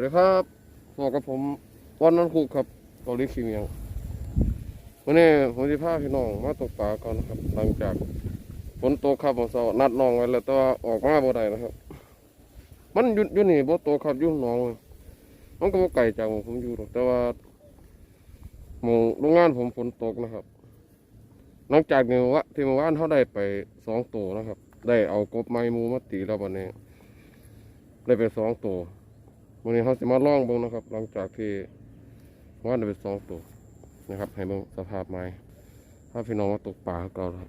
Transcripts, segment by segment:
วัสดีครับบอกกับผมวันนันคุกครับเกาหลีขีเมียงวันนี้ผมจะพาพี่น้องมาตกปลาก่อนนะครับ หลังจากฝนตกครับผมเสาร์นัดน้องไว้แล้วแต่ว่าออกมาบ่ได้นะครับ มันยุดอยู่นี่บ่ตกครับอยู่หนองมันก็บ่ไกลจากหม้องผมอยู่หรอกแต่ว่าหมู่โรงงานผมฝนตกนะครับ หลังจากนี้วะที่เมื่อวานเขาได้ไปสองตัวนะครับ ได้เอากบไม้มูมาตีแล้ววันนี้ ได้ไปสองตัว วันนี้เขาจะมาล่องเบิ่งนะครับ หลังจากที่เมื่านได้ไปสองตัวนะครับ ให้เบิ่งสภาพไม้ถ้าพี่น้องมาตกปลาเก่าครับ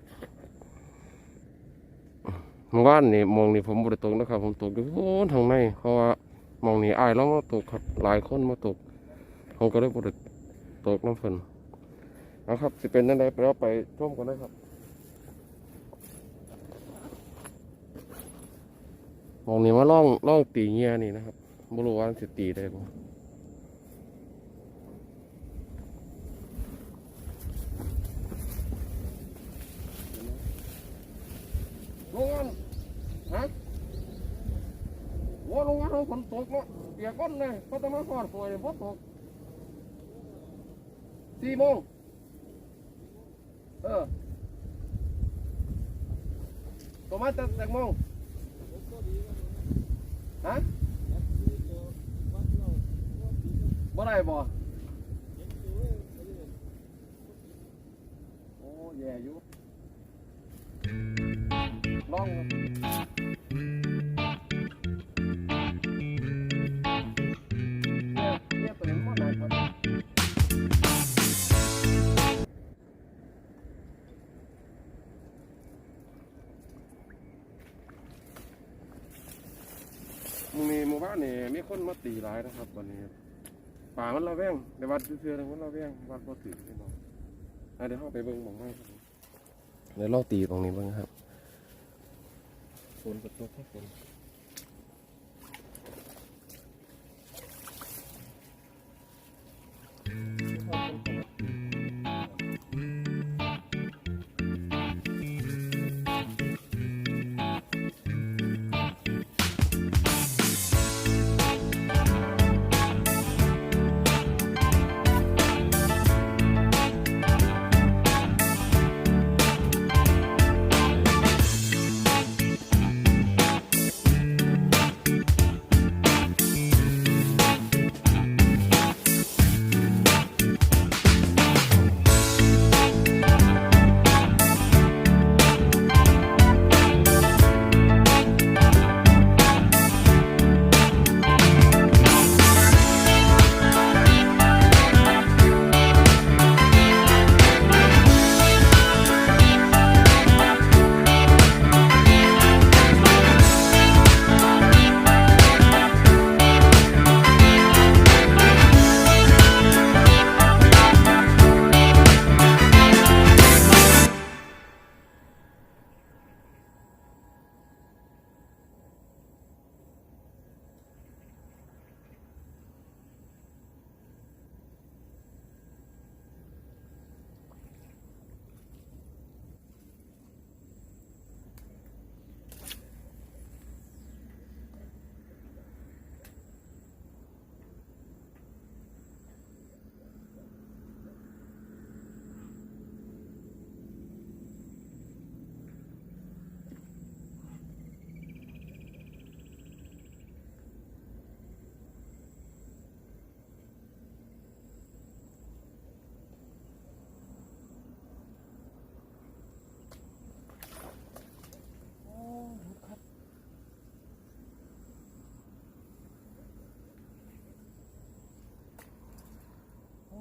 เมื่อวานนี่มองนี่ผมบริตกนะครับ ผมตกอยู่โอ้ทางในเพราะว่ามองนี่อายแล้วมาตกครับ หลายคนมาตกผมก็ได้บริตกน้ำฝนเอาครับสิเป็นยังไงไปเราไปชมกันเลยครับมองนี่มาล่องล่องตีเงี้ยนี่นะครับ บรู้ว่ามันสิตีได้บ่ลงงานฮะว่าลงงานของฝนตกเนาะเปียกก้นเลยเพราะจะมาฟอดสวยฝนตกสี่โมงเออตัวมาจากจากโมงฮะ บ่ได้บ่โอ้แย่อยู่ลองครับเนี่ยเนี่ยตัวนี้มันบ่หนครับหมึงนี่หมู่บ้านนี่มีคนมาตีหลายนะครับวันนี้ ป่ามันระแวงในวัดเชื่อๆเลยมันระแวงวัดบ่ถือพี่น้องอะเดี๋ยวเข้าไปเบิ่งหมองไม้ครับผมเดี๋ยวลองตีตรงนี้เบิ่งครับฝนก็ตกครับฝนโ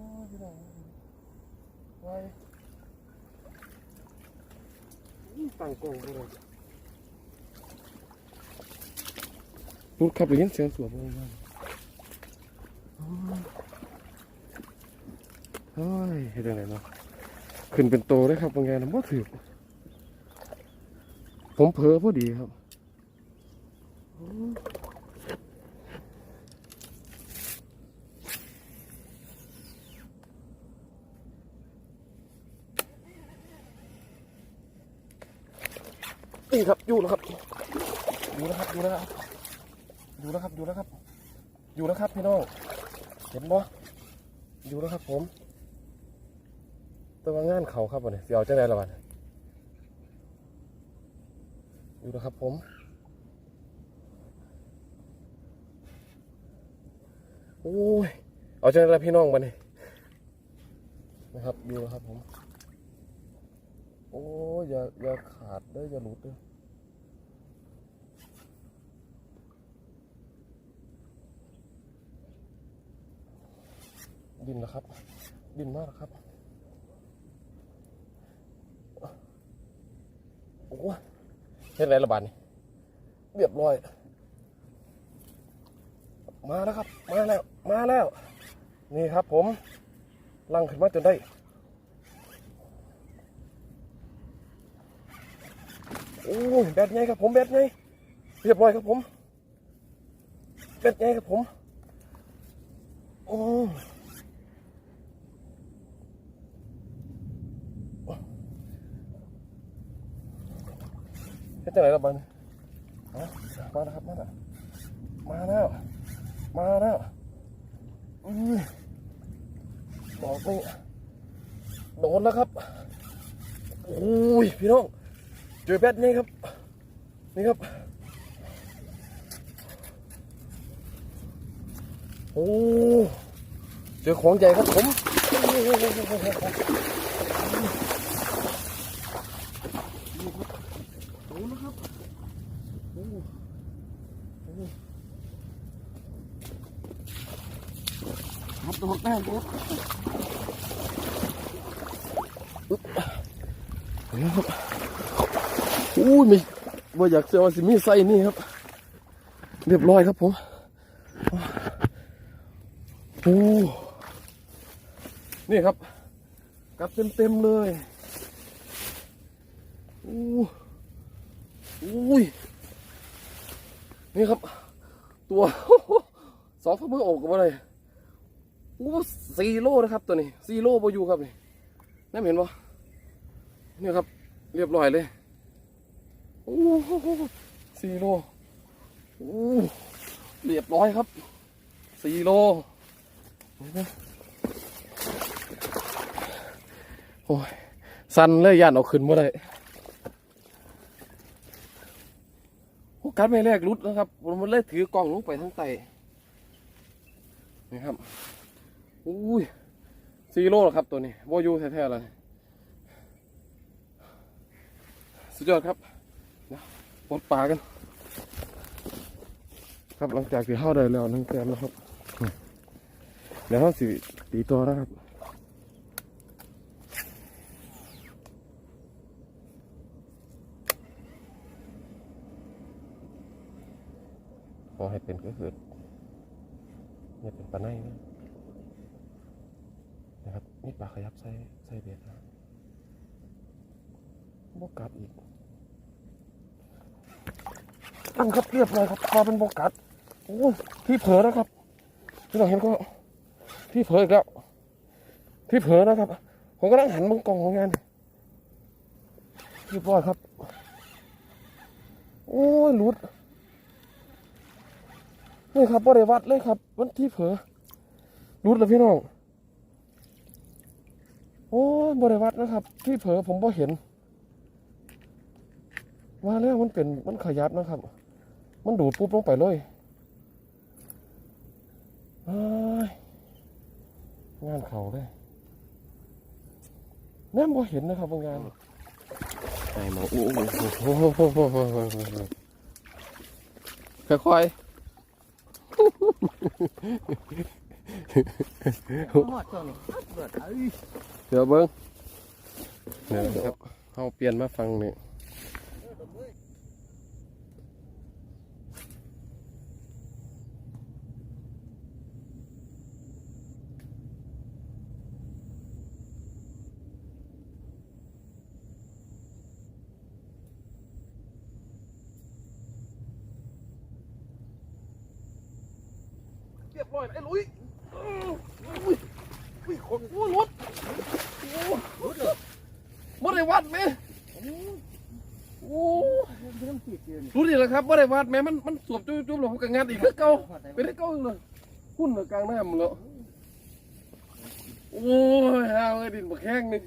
อ้พี่น้องไว้ตั้งกล้องเลยพูดขับไปเห็นเสียงสวมเลยนะโอ้ยเฮ็ดยังไงเนาะขึ้นเป็นโตได้ครับบางแกนะบ่ถือผมเผลอพอดีครับ นี่ครับอยู่แล้วครับอยู่แล้วครับอยู่แล้วครับอยู่แล้วครับอยู่แล้วครับอยู่แล้วครับพี่น้องเห็นบ่อยู่แล้วครับ ผมแตัวางานเขาครับวันนี้เสียวจะได้ละวันอยู่แล้วครับ ผมโอ้ยเอาใจละพี่น้องมาเนี่ยนะครับดูนะครับผม โอ้ยอย่าอย่าขาดเด้ออย่าหลุดเด้อดินนะครับ ดินมากครับ โอ้ยเห็นไรระบาดนี่เรียบร้อย มาแล้วครับ มาแล้ว มาแล้ว นี่ครับผม ลังขึ้นมาจนได้ โอ้ยแบดไงครับผมแบดไงเรียบร้อยครับผมแบดไงครับผม โอ้เฮ็ดจังไหนล่ะบันมาแล้วครับมาแล้วมาแล้วมาแล้วบอกนี่โดนแล้วครับโอ้ยพี่น้อง เจอแบดนี่ครับ นี่ครับ โอ้เจอของใหญ่ครับผมโอ้นะครับโอ้โอ้ครับโดนแน่ครับอึ๊บนี่ครับ อู้ยม่บ่อยากเจอว่าสิมีไส้นี่ครับ เรียบร้อยครับผมโอ้นี่ครับกลับเต็มเต็มๆเลยอู้อุ้ยนี่ครับ ตัวสองฝ่ามืออกกันมาเลยอู้สี่โลนะครับตัวนี้สี่โลบอยู่ครับนี่นั่นเห็นปะนี่ครับ เรียบร้อยเลย อ้สี่โลโอ้เรียบร้อยครับสี่โลโอ้ยสั่นเลยย่านเอาขึ้นมาได้โอ้การไม่แรกรุดนะครับผมมันเลยถือกล้องลงไปทั้งไตนี่ครับอุ้ยสี่โลแล้วครับตัวนี้วอยูแท้ๆเลย สุดยอดครับ ปลดปลากัน ครับหลังจากที่เข้าได้แล้วนั่งแกมแล้วครับเดี๋ยวเขาสิตีตัวนะครับขอให้เป็นก็คืออย่าเป็นปลาในนะนะครับนี่ปลาขยับใส่ใส่เบ็ดนะบกกัดอีก ตั้งครับเรียบร้อยครับพอเป็นโบกัดโอ้ยพี่เผลอนะครับพี่น้องเห็นก็พี่เผลออีกแล้วพี่เผลอนะครับ ผมก็นั่งหันมองกล่องของงานเรียบร้อยครับ โอ้ยหลุดนี่ครับบริวัดเลยครับมันที่เผลอหลุดแล้วพี่น้อง โอ้ยบริวัดนะครับ ที่เผลอผมบ่เห็น ว่าแล้วมันเป็นมันขยับนะครับ มันดูดปุ๊บลงไปเลยอ้ายงานเขาเลยแน่พอเห็นนะครับบางงานไอ้หมอโอ้โหโอ้โหโอ้โหโอ้โหโอ้โหค่อยหอดช่วงนี้เบิดเอ้ยๆเดี๋ยวเบิ้งเนี่ยนะครับเขาเปลี่ยนมาฟังนี่ อยไอ้ลุยอุ้ยอุ้ยคนโอ้รถโอ้รุดเลยบ่ได้วัดแม่โอ้เรื่องติดเกินรู้ดิแหละครับบ่ได้วัดแม่มันมันสวบจุ๊บจุ๊บหลงกับงานอีกคือเก่าไปได้เก่าเลยพุ่นกลางน้ำแล้วโอ้ยหาเอ้ดินบักแห้งนี่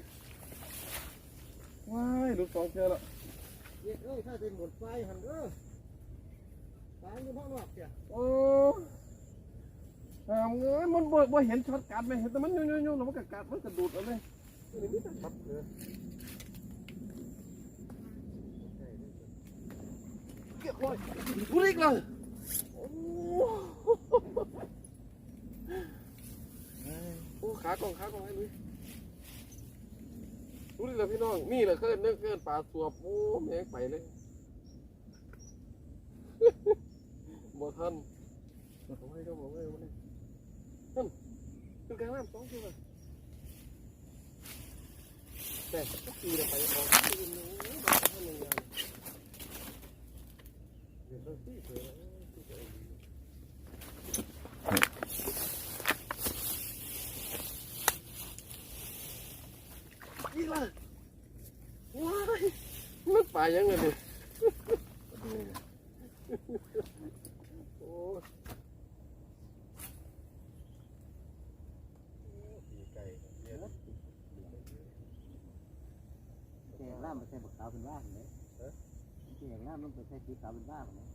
ว้ายลูกสองเจอแล้วเย็ดเอ้ยถ้าเป็นหมดไฟหันเด้อไฟอยู่ข้างนอกเจ้ะโอ้ หามเอ้ยมันบ่บ่เห็นช็อตกัดไหมเห็นแต่มันยุ่ยๆๆแล้วมันก็กัดมันก็ดูดเอาเลยเก็บร้อยกูอีกเลยโอ้โอ้ขากองขากองให้ลุยดูดิล่ะพี่น้องนี่แหละเคยเนื้อเคยปลาสวบโอ้แม่งไปเลยบ่ทันบอกให้ก็บอกให้วันนี้ เป็นการน้ำสองตัวแต่ก็ตีเราไปออกตีนนู้นมาท่านหนึ่งงานเดี๋ยวเราตีเสือตีเสืออีกแล้วว้ายมันป่ายังไงเนี่ยโอ้ย แกงน้ำมันใส่บักขาวเป็นว่างเลยแกงน้ำมันเป็นใส่สีขาวเป็นว่างเลย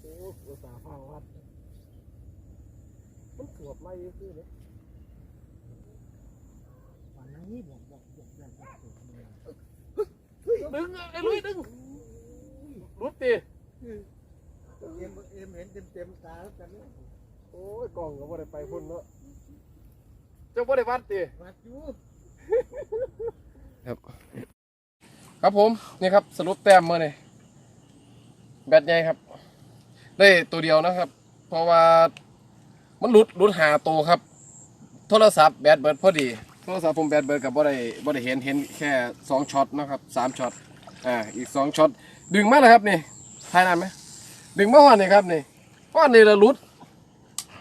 โอ้ภาษาพังวัดมันสวบไล่คือเลยวันนี้บอกบอกบอกแรงสุดเลย ดึงไอ้ลุยดึงรุดตีเอ็มเอ็มเห็นเต็มเต็มตาแล้วกันเนี่ยโอ้ยกล่องก็บ่ได้ไปพุ่นเนาะเจ้าบ่ได้วัดตีวัดอยู่ครับ ครับผมนี่ครับสรุปแต้มมาเลยแบตใหญ่ครับ ได้ตัวเดียวนะครับ เพราะว่ามันหลุดหลุดหาตัวครับ โทรศัพท์แบตเบิดพอดีโท รศัพท์ผมแบตเบิดกับบ่ได้บ่ได้เห็นเห็นแค่สองช็อตนะครับสามช็อตอ่าอีกสองช็อตดึงมาแล้วครับนี่ทายนานไหมดึงมาว่านี่ครับนี่ว่านี่ละลุด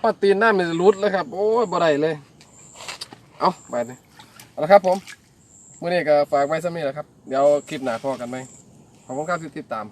ว่าตีนหน้ามันจะลุดแล้วครับ โอ้ยบ่ได้เลยเอาไปนี่เอาละครับผมเมื่อนี้ก็ฝากไว้สักนิดแหละครับ เดี๋ยวคลิปหน้าพอกันไหมขอบคุณครับที่ติดตาม